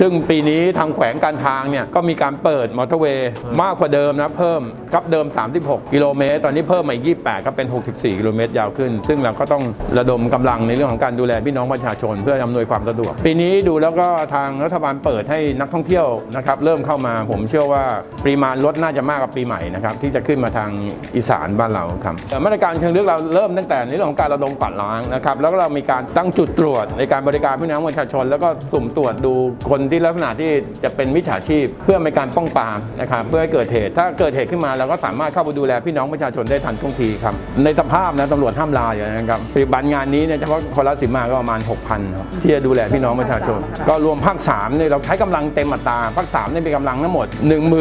ซึ่งปีนี้ทางแขวงการทางเนี่ยก็มีการเปิดมอเตอร์เวย์มากกว่าเดิมนะเพิ่มครับเดิม 36 กิโลเมตร ตอนนี้เพิ่มมาอีก 28 ก็เป็น 64 กิโลเมตรยาวขึ้น ซึ่งเราก็ต้องระดมกำลังในเรื่องของการดูแลพี่น้องประชาชน เพื่ออำนวยความสะดวก ปีนี้ดูแล้วก็ทางรัฐบาลเปิดให้นักท่องเที่ยวนะครับเริ่มเข้ามาผมเชื่อว่าปริมาณรถน่าจะมากกว่าปีใหม่นะครับที่จะขึ้นมาทางอีสานบ้านเราครับเอ่อมาตรการเชิงลึกเราเริ่มตั้งแต่ในเรื่องของการระดมกวาดล้างนะครับแล้วก็เรามีการตั้งจุดตรวจในการบริการพี่น้องประชาชน แล้วก็สุ่มตรวจดูคนที่ลักษณะที่จะเป็นมิจฉาชีพ เพื่อในการป้องปรามนะครับเพื่อให้เกิดเหตุ ถ้าเกิดเหตุขึ้นมาเราก็สามารถเข้าไปดูแลพี่น้องประชาชนได้ทันท่วงทีครับในสภาพนะตำรวจห้ามลาอยู่นะครับปฏิบัติงานนี้เนี่ยเฉพาะคนละสิมาก็ประมาณ 6,000ครับที่จะดูแลพี่น้องประชาชน ก็รวมภาค3เนี่ยเราใช้กำลังเต็มอัตราภาค3เนี่ยมีกำลังทั้งหมด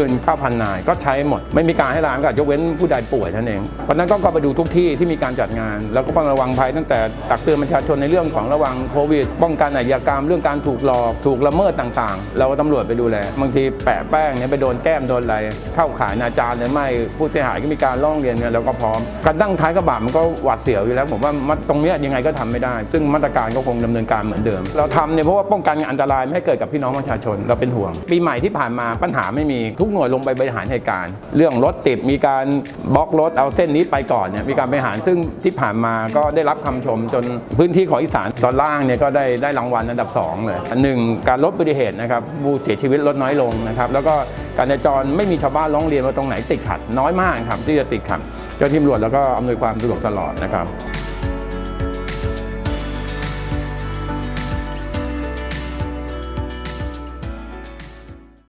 19,000 นาย ก็ใช้หมด ไม่มีการให้ลาอากาศยกเว้นผู้ใดป่วยท่านั้นเองเพราะฉะนั้นก็ก็ไปดูทุกที่ที่มีการจัดงาน แล้วก็ต้องระวังภัยตั้งแต่ตักเตือนประชาชนในเรื่องของระวังโควิด ป้องกันอาชญากรรมเรื่องการถูกหลอกถูกละเมิดต่างๆ เราก็ตำรวจไปดูแล บางทีแปะแป้งเนี่ยไปโดนแก้มโดนอะไรเข้าข่ายอนาจารหรือไม่ผู้เสียหายก็มีการร้องเรียนเนี่ยเราก็พร้อมการตั้งท้ายกระบะมันก็หวาดเสียวอยู่แล้ว ผมว่าตรงเนี้ยยังไงก็ทำไม่ได้ ซึ่งมาตรการก็คงดำเนินการเหมือนเดิม เราทำเนี่ยเพราะว่าป้องกันอันตรายไม่ให้เกิดกับพี่น้องประชาชนเราเป็นห่วง ปีใหม่ที่ผ่านมาปัญหาไม่มีทุกหน่วยลงไปบริหารเหตุการณ์ เรื่องรถติดมีการบล็อกรถเอาเส้นนี้ไปก่อนเนี่ยมีการบริหารซึ่งที่ผ่านมาก็ได้รับคำชมจนพื้นที่ของอีสานตอนล่างเนี่ยก็ได้ได้รางวัลอันดับสองเลยหนึ่งการลดอุบัติเหตุนะครับผู้เสียชีวิตลดน้อยลงนะครับแล้วก็การจราจรไม่มีชาวบ้านร้องเรียนว่าตรงไหนติดขัด น้อยมากครับที่จะติดขัด เจ้าที่ตำรวจแล้วก็อำนวยความสะดวกตลอดนะครับ